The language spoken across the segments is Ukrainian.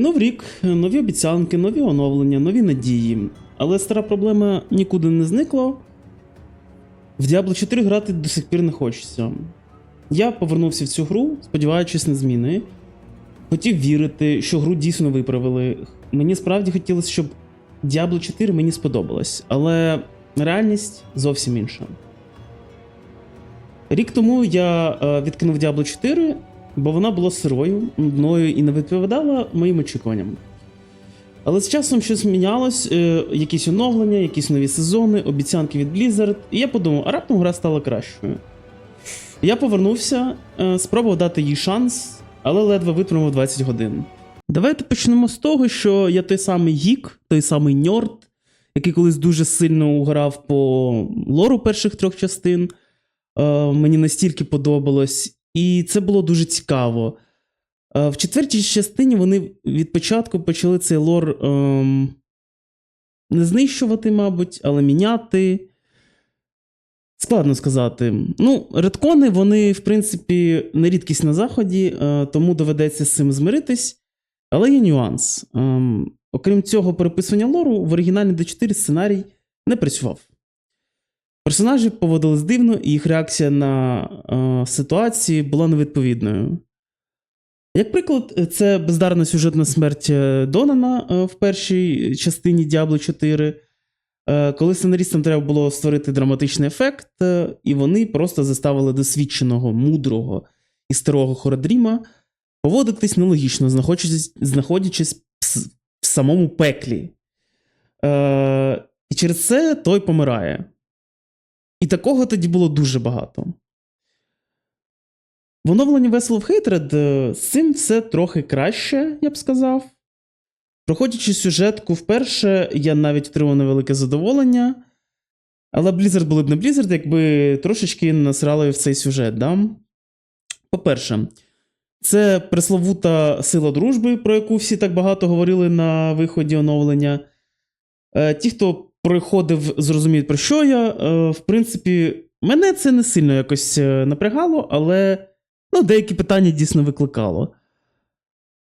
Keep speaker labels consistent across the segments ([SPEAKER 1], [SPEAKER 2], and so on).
[SPEAKER 1] Нов рік, нові обіцянки, нові оновлення, нові надії. Але стара проблема нікуди не зникла. В Diablo 4 грати до сих пір не хочеться. Я повернувся в цю гру, сподіваючись на зміни. Хотів вірити, що гру дійсно виправили. Мені справді хотілося, щоб Diablo 4 мені сподобалось, але реальність зовсім інша. Рік тому я е, відкинув Diablo 4, бо вона була сирою, нудною і не відповідала моїм очікуванням. Але з часом щось мінялось, е, якісь оновлення, якісь нові сезони, обіцянки від Blizzard, і я подумав, а раптом гра стала кращою. Я повернувся, е, спробував дати їй шанс, але ледве витримав 20 годин. Давайте почнемо з того, що я той самий гік, той самий ньорд, який колись дуже сильно угорав по лору перших трьох частин. Е, мені настільки подобалось, і це було дуже цікаво. Е, в четвертій частині вони від початку почали цей лор ем, не знищувати, мабуть, але міняти. Складно сказати. Ну, редкони, вони, в принципі, не рідкість на заході, е, тому доведеться з цим змиритись. Але є нюанс. Ем, окрім цього переписування лору, в оригінальній D4 сценарій не працював. Персонажі поводились дивно, і їх реакція на е, ситуації була невідповідною. Як приклад, це бездарна сюжетна смерть е, Донана е, в першій частині Diablo 4, е, коли сценаристам треба було створити драматичний ефект, е, і вони просто заставили досвідченого, мудрого і старого Хородріма поводитись нелогічно, знаходячись, знаходячись в самому пеклі. Е, і через це той помирає. І такого тоді було дуже багато. В оновленні Vessel of Hatred е, з цим все трохи краще, я б сказав. Проходячи сюжетку вперше, я навіть отримав невелике задоволення. Але Blizzard були б не Blizzard, якби трошечки насрали в цей сюжет. Да? По-перше, це пресловута сила дружби, про яку всі так багато говорили на виході оновлення. Е, Ті, хто приходив, зрозуміють, про що я. Е, В принципі, мене це не сильно якось е, напрягало, але ну, деякі питання дійсно викликало.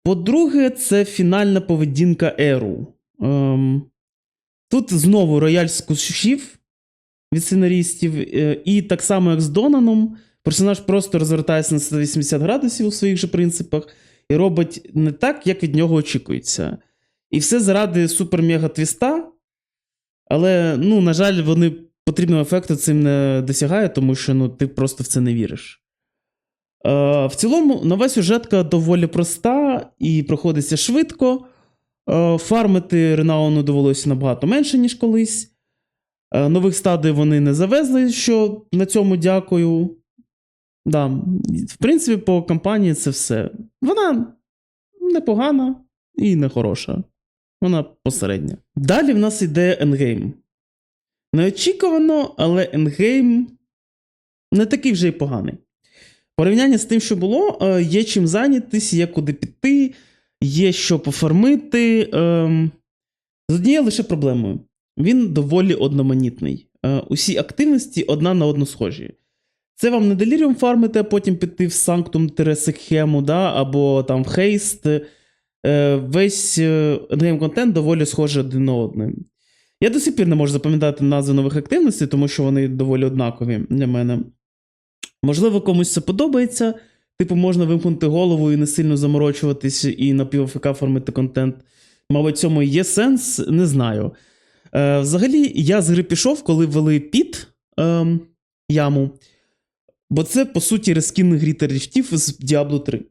[SPEAKER 1] По-друге, це фінальна поведінка Еру. Ем, тут знову рояль з кущів від сценаристів, е, і так само, як з Донаном, персонаж просто розвертається на 180 градусів у своїх же принципах і робить не так, як від нього очікується. І все заради супер-мега-твіста. Але, ну, на жаль, вони потрібного ефекту цим не досягають, тому що ну, ти просто в це не віриш. Е, в цілому, нова сюжетка доволі проста і проходиться швидко. Е, фармити Ренауну довелося набагато менше, ніж колись. Е, нових стадій вони не завезли, що на цьому дякую. Да, в принципі, по кампанії це все. Вона непогана і не хороша. Вона посередня. Далі в нас йде Endgame. Неочікувано, але Endgame не такий вже й поганий. Порівняння з тим, що було, е, є чим зайнятися, є куди піти, є що пофармити. ем, З однією лише проблемою. Він доволі одноманітний. Е, Усі активності одна на одну схожі. Це вам не деліріум фармити, а потім піти в Тересекхему, да, або там в Хейст. Е, Весь endgame контент доволі схожий один на один. Я до сих пір не можу запам'ятати назви нових активностей, тому що вони доволі однакові для мене. Можливо, комусь це подобається. Типу, можна вимкнути голову і не сильно заморочуватись і на півфк формити контент. Мабуть, цьому є сенс, не знаю. Е, взагалі, я з гри пішов, коли ввели під ем, яму. Бо це, по суті, рескін грі ріфтів з Diablo 3.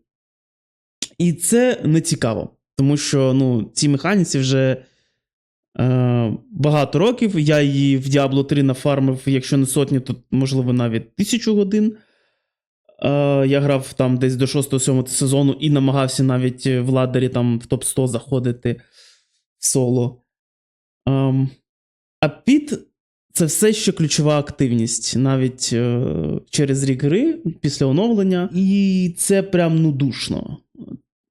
[SPEAKER 1] І це не цікаво, тому що ну, ці механіці вже е, багато років. Я її в Diablo 3 нафармив, якщо не сотні, то можливо навіть тисячу годин. Е, я грав там десь до 6-7 сезону і намагався навіть в ладері там в топ-100 заходити в соло. Ем, а під це все ще ключова активність, навіть е, через рік гри після оновлення. І це прям ну душно.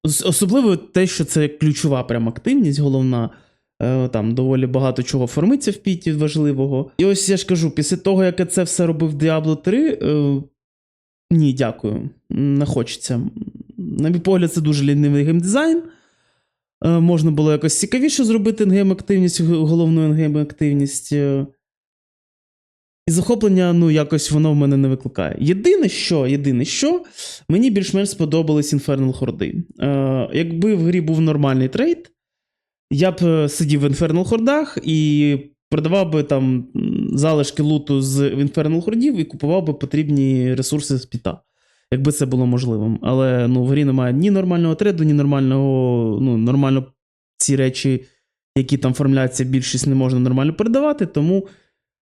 [SPEAKER 1] Особливо те, що це ключова прям активність, головна. Е, Там доволі багато чого формиться в піті важливого. І ось я ж кажу, після того, як я це все робив Diablo 3, е, ні, дякую. Не хочеться. На мій погляд, це дуже лінивий геймдизайн. Е, можна було якось цікавіше зробити інгейм активність, г- головну інгейм активність. Е, і захоплення, ну, якось воно в мене не викликає. Єдине, що, єдине, що мені більш-менш сподобались Infernal Хорди. Е, якби в грі був нормальний трейд, я б е, сидів в Infernal Хордах і продавав би там залишки луту з Infernal Хордів і купував би потрібні ресурси з піта. Якби це було можливим. Але ну, в грі немає ні нормального треду, ні нормального, ну, нормально ці речі, які там формуляція, більшість не можна нормально передавати, тому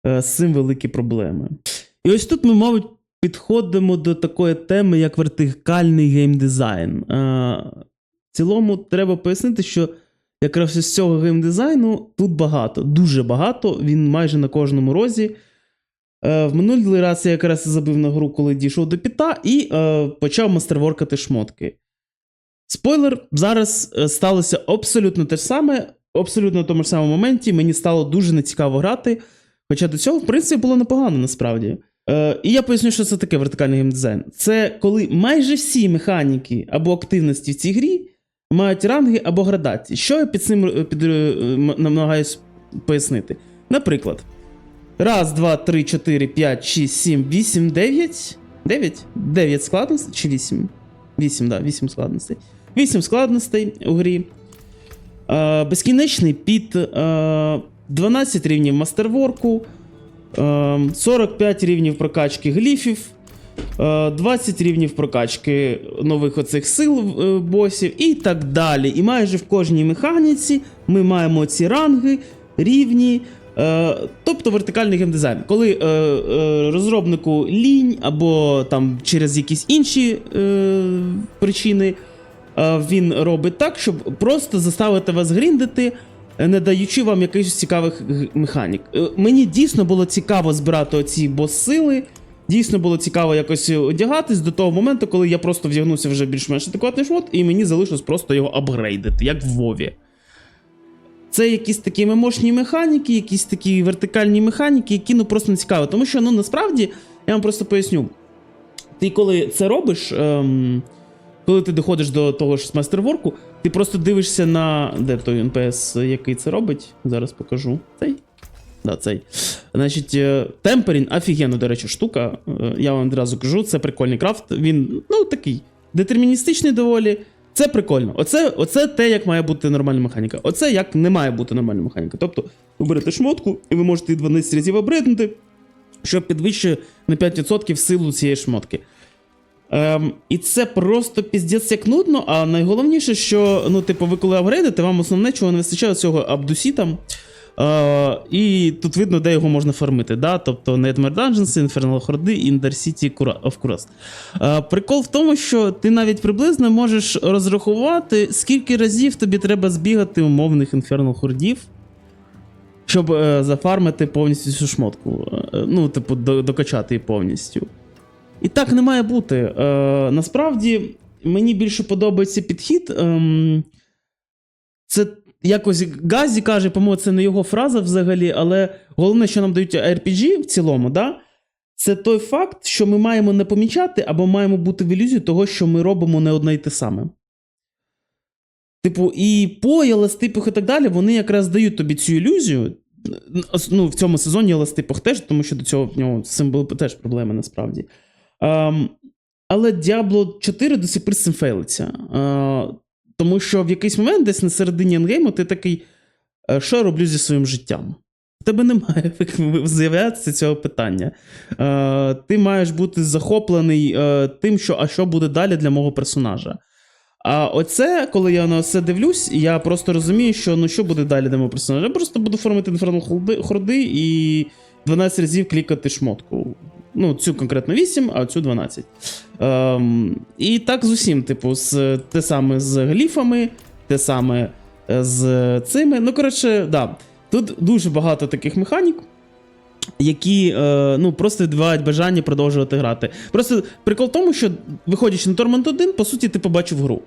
[SPEAKER 1] з цим великі проблеми. І ось тут ми, мабуть, підходимо до такої теми, як вертикальний геймдизайн. Е, в цілому, треба пояснити, що якраз із цього геймдизайну тут багато, дуже багато, він майже на кожному розі. Е, в минулий раз я якраз забив на гру, коли дійшов до піта, і е, почав мастерворкати шмотки. Спойлер, зараз е, сталося абсолютно те ж саме, абсолютно в тому ж самому моменті. Мені стало дуже нецікаво грати. Хоча до цього, в принципі, було непогано насправді. Е, і я поясню, що це таке вертикальний геймдизайн. Це коли майже всі механіки або активності в цій грі мають ранги або градації. Що я під цим е, під, е, намагаюсь пояснити? Наприклад, раз, два, три, чотири, п'ять, шість, сім, вісім, дев'ять. Дев'ять? Дев'ять складностей чи вісім? Вісім, да, вісім складностей. Вісім складностей у грі. Е, безкінечний під е, 12 рівнів мастерворку, е, 45 рівнів прокачки гліфів, е, 20 рівнів прокачки нових оцих сил е, босів і так далі. І майже в кожній механіці ми маємо ці ранги, рівні. Е, тобто вертикальний геймдизайн. Коли е, е, розробнику лінь або там через якісь інші е, причини е, він робить так, щоб просто заставити вас гріндити, е, не даючи вам якихось цікавих механік. Е, Мені дійсно було цікаво збирати оці бос-сили. Дійсно було цікаво якось одягатись до того моменту, коли я просто вдягнувся вже більш-менш адекватний шмот, і мені залишилось просто його апгрейдити, як в Вові. Це якісь такі мемошні механіки, якісь такі вертикальні механіки, які ну просто не цікаві. Тому що ну насправді, я вам просто поясню. Ти коли це робиш, ем, коли ти доходиш до того ж мастерворку, ти просто дивишся на. Де той НПС, який це робить? Зараз покажу. Цей? Да, цей. Значить, е, темперін офігенна, до речі, штука. Е, Я вам одразу кажу, це прикольний крафт. Він, ну, такий детерміністичний доволі. Це прикольно. Оце, оце те, як має бути нормальна механіка. Оце як не має бути нормальна механіка. Тобто, ви берете шмотку, і ви можете її 12 разів обриднути, що підвищує на 5% силу цієї шмотки. Ем, і це просто піздець як нудно, а найголовніше, що, ну, типу, ви коли апгрейдите, вам основне, чого не вистачає цього абдусі там. Е, і тут видно, де його можна фармити. Да? Тобто Nightmare Dungeons, Infernal і Ender City of Curast. Е, прикол в тому, що ти навіть приблизно можеш розрахувати, скільки разів тобі треба збігати умовних Infernal Хордів, щоб е, зафармити повністю цю шмотку. Е, ну, типу, до- докачати її повністю. І так не має бути. Е, насправді, мені більше подобається підхід. Ем, це якось Газі каже, по-моєму, це не його фраза взагалі, але головне, що нам дають RPG в цілому, да? це той факт, що ми маємо не помічати або маємо бути в ілюзії того, що ми робимо не одне й те саме. Типу, і по еластипах і так далі, вони якраз дають тобі цю ілюзію. Ну, в цьому сезоні еластипах теж, тому що до цього в нього з цим були теж проблеми насправді. Ем, але Diablo 4 до сих пір з цим фейлиться. Е, тому що в якийсь момент, десь на середині енгейму, ти такий, «Е, що я роблю зі своїм життям? В тебе немає з'являтися цього питання. Е, ти маєш бути захоплений тим, що а що буде далі для мого персонажа. А оце, коли я на це дивлюсь, я просто розумію, що ну що буде далі для мого персонажа. Я просто буду формити інфернал хорди і 12 разів клікати шмотку. Ну, цю конкретно 8, а цю 12. Ем, і так з усім, типу, з, те саме з гліфами, те саме е, з цими. Ну, коротше, да. Тут дуже багато таких механік, які е, ну, просто відбивають бажання продовжувати грати. Просто прикол в тому, що виходячи на Тормент 1, по суті, ти побачив гру.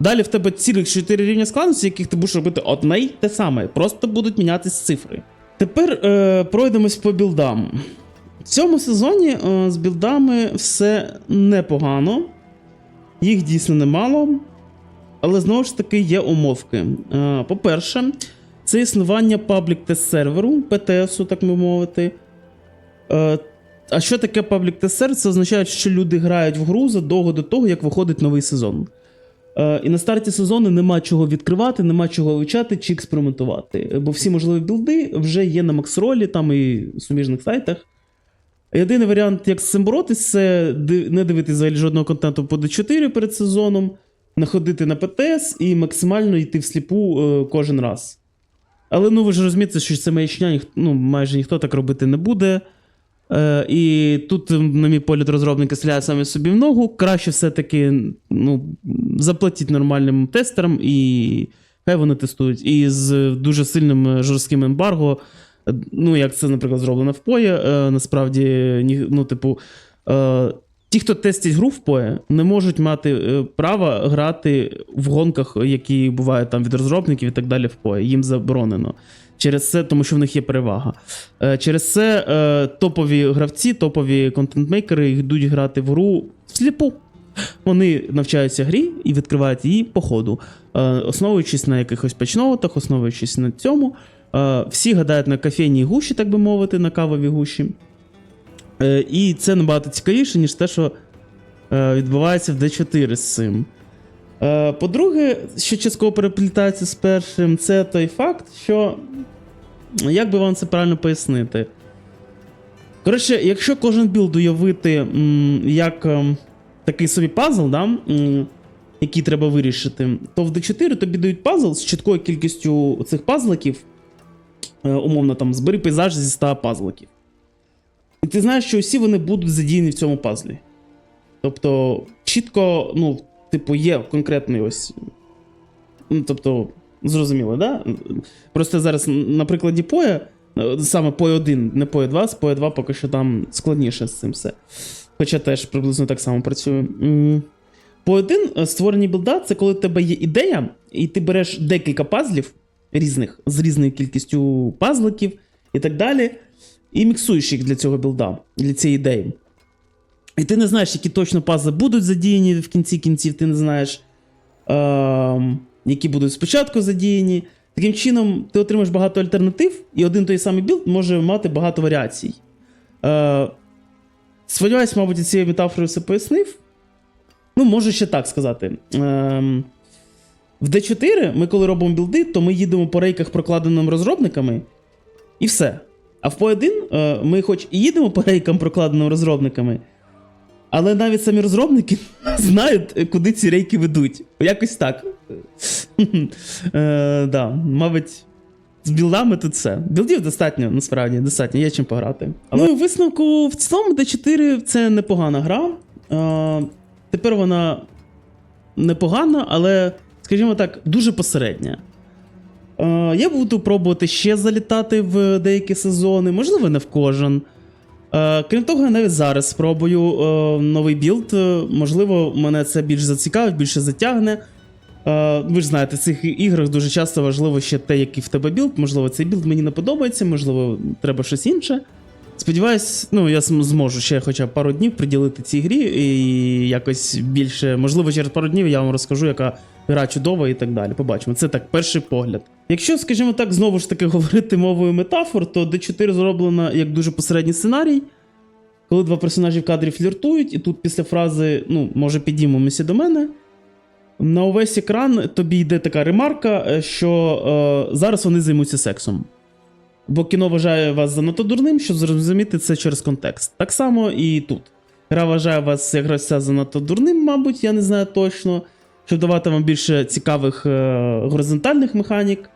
[SPEAKER 1] Далі в тебе цілих 4 рівня складності, яких ти будеш робити одне й те саме, просто будуть мінятись цифри. Тепер е, пройдемось по білдам. Цьому сезоні е, з білдами все непогано. Їх дійсно немало. але знову ж таки є умовки. Е, По-перше, це існування паблік тест серверу, ПТСу, так би мовити. Е, А що таке паблік тест сервер? Це означає, що люди грають в гру задовго до того, як виходить новий сезон. І на старті сезону нема чого відкривати, нема чого вивчати чи експериментувати. Бо всі можливі білди вже є на Максролі, там і суміжних сайтах. Єдиний варіант, як з цим боротись, це не дивитися взагалі жодного контенту по D4 перед сезоном, находити на ПТС і максимально йти всліпу е, кожен раз. Але ну ви ж розумієте, що це маячня, ну, майже ніхто так робити не буде. Е, і тут, на мій погляд, розробники стріляють самі собі в ногу. Краще все-таки ну, заплатіть нормальним тестерам, і хай вони тестують. І з дуже сильним е, жорстким ембарго, ну, як це, наприклад, зроблено в POE, е, насправді, ну, типу, е, ті, хто тестять гру в POE, не можуть мати е, права грати в гонках, які бувають там від розробників і так далі в POE. Їм заборонено. Через це, тому що в них є перевага. Через це топові гравці, топові контентмейкери йдуть грати в гру всліпу. Вони навчаються грі і відкривають її по ходу, основуючись на якихось патчноутах, основуючись на цьому. Е, всі гадають на кофейній гуші, так би мовити, на кавовій гуші. Е, і це набагато цікавіше, ніж те, що е, відбувається в D4 з цим. По-друге, що частково переплітається з першим, це той факт, що. Як би вам це правильно пояснити? Коротше, якщо кожен білд уявити як ем, такий собі пазл, да, який треба вирішити, то в D4 тобі дають пазл з чіткою кількістю цих пазликів. Е, умовно, там, збери пейзаж зі 100 пазликів. І ти знаєш, що усі вони будуть задіяні в цьому пазлі. Тобто, чітко, ну, типу, є конкретний ось. Ну, тобто, зрозуміло, да? Просто зараз на прикладі Поя, е, саме Пой 1, не Пой 2, з Пой 2 поки що там складніше з цим все. Хоча теж приблизно так само працює. Пой 1 е, створені білда це коли в тебе є ідея, і ти береш декілька пазлів різних, з різною кількістю пазликів і так далі, і міксуєш їх для цього білда, для цієї ідеї. І ти не знаєш, які точно пазли будуть задіяні в кінці кінців, ти не знаєш, ем, які будуть спочатку задіяні. Таким чином, ти отримаєш багато альтернатив, і один той самий білд може мати багато варіацій. Е, сподіваюсь, мабуть, цією метафорою все пояснив. Ну, можу ще так сказати. Ем, в D4 ми, коли робимо білди, то ми їдемо по рейках, прокладеним розробниками, і все. А в P1 е, ми хоч і їдемо по рейкам, прокладеним розробниками, але навіть самі розробники знають, е, куди ці рейки ведуть. Якось так. е, да, мабуть, з білдами тут все. Білдів достатньо, насправді, достатньо, є чим пограти. Але ну, і в висновку в цілому D4 це непогана гра. Е, тепер вона непогана, але, скажімо так, дуже посередня. Е, я буду пробувати ще залітати в деякі сезони, можливо, не в кожен. Е, крім того, я навіть зараз спробую е, новий білд. Е, Можливо, мене це більш зацікавить, більше затягне. Е, ви ж знаєте, в цих іграх дуже часто важливо ще те, який в тебе білд. Можливо, цей білд мені не подобається, можливо, треба щось інше. Сподіваюсь, ну я зможу ще хоча б пару днів приділити цій грі і якось більше. Можливо, через пару днів я вам розкажу, яка гра чудова і так далі. Побачимо. Це так, перший погляд. Якщо, скажімо так, знову ж таки говорити мовою метафор, то D4 зроблена як дуже посередній сценарій, коли два персонажі в кадрі фліртують, і тут після фрази, ну, може, підіймемося до мене. На увесь екран тобі йде така ремарка, е, що е, зараз вони займуться сексом. Бо кіно вважає вас занадто дурним, щоб зрозуміти це через контекст. Так само і тут. Гра вважає вас як гравця занадто дурним, мабуть, я не знаю точно, щоб давати вам більше цікавих е, горизонтальних механік.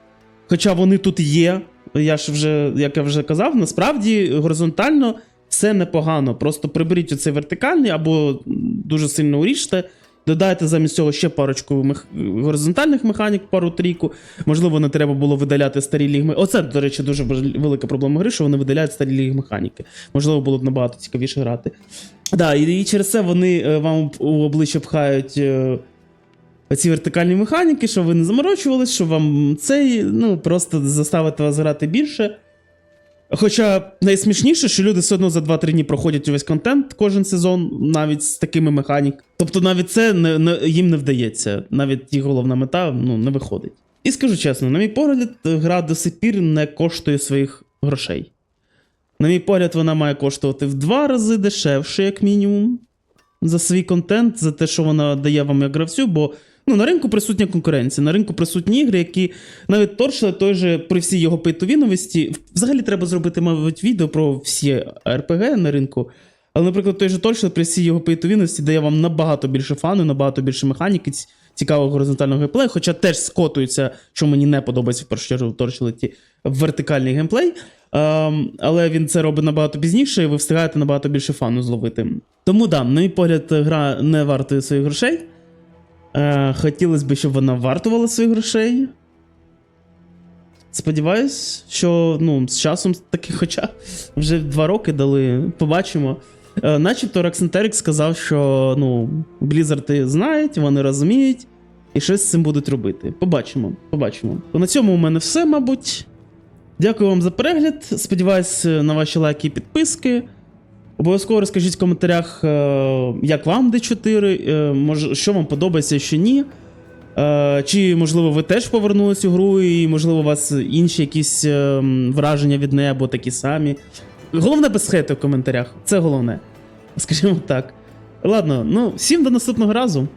[SPEAKER 1] Хоча вони тут є. Я ж вже, як я вже казав, насправді горизонтально все непогано. Просто приберіть оцей вертикальний або дуже сильно уріжте. Додайте замість цього ще парочку мех... горизонтальних механік, пару трійку. Можливо, не треба було видаляти старі лігми. Оце, до речі, дуже велика проблема гри, що вони видаляють старі ліг механіки. Можливо, було б набагато цікавіше грати. Да, і, і через це вони е, вам у обличчя пхають е, ці вертикальні механіки, щоб ви не заморочувались, щоб вам цей, ну, просто заставити вас грати більше. Хоча найсмішніше, що люди все одно за 2-3 дні проходять увесь контент кожен сезон, навіть з такими механік. Тобто навіть це не, не, їм не вдається. Навіть їх головна мета ну, не виходить. І скажу чесно, на мій погляд, гра до сих пір не коштує своїх грошей. На мій погляд, вона має коштувати в два рази дешевше, як мінімум, за свій контент, за те, що вона дає вам як гравцю, бо ну, на ринку присутня конкуренція, на ринку присутні ігри, які навіть торчили той же при всій його пейтовіновості. Взагалі треба зробити, мабуть, відео про всі РПГ на ринку. Але, наприклад, той же Торчел при всій його пейтовіності дає вам набагато більше фану, набагато більше механіки, цікавого горизонтального геймплею, хоча теж скотується, що мені не подобається в першу чергу в Торчелеті, вертикальний геймплей. Ем, але він це робить набагато пізніше, і ви встигаєте набагато більше фану зловити. Тому да, на мій погляд, гра не вартує своїх грошей. Е, хотілося б, щоб вона вартувала своїх грошей. Сподіваюсь, що ну, з часом таки, хоча вже два роки дали, побачимо. Е, начебто Роксентерик сказав, що ну, Blizzard знають, вони розуміють, і щось з цим будуть робити. Побачимо, побачимо. На цьому у мене все, мабуть. Дякую вам за перегляд. Сподіваюсь на ваші лайки і підписки. Обов'язково розкажіть в коментарях, е, як вам D4, е, що вам подобається, що ні. Е, Чи, можливо, ви теж повернулись у гру, і, можливо, у вас інші якісь враження від неї або такі самі. Головне без хейту в коментарях. Це головне. Скажімо так. Ладно, ну, всім до наступного разу.